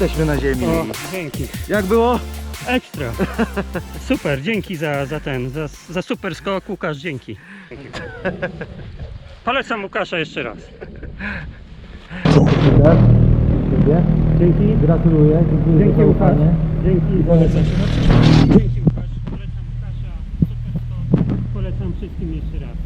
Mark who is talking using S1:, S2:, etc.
S1: jesteśmy na ziemi. O,
S2: dzięki.
S1: Jak było?
S2: Ekstra. Super, dzięki za, za ten, za, za super skok Łukasz, dzięki. Polecam Łukasza jeszcze raz. Dzięki.
S1: Gratuluję. Dziękuję Dzięki za Łukasz.
S2: Dzięki.
S1: Polecam.
S2: Dzięki Łukasz. Polecam Łukasza. Super skok. Polecam wszystkim jeszcze raz.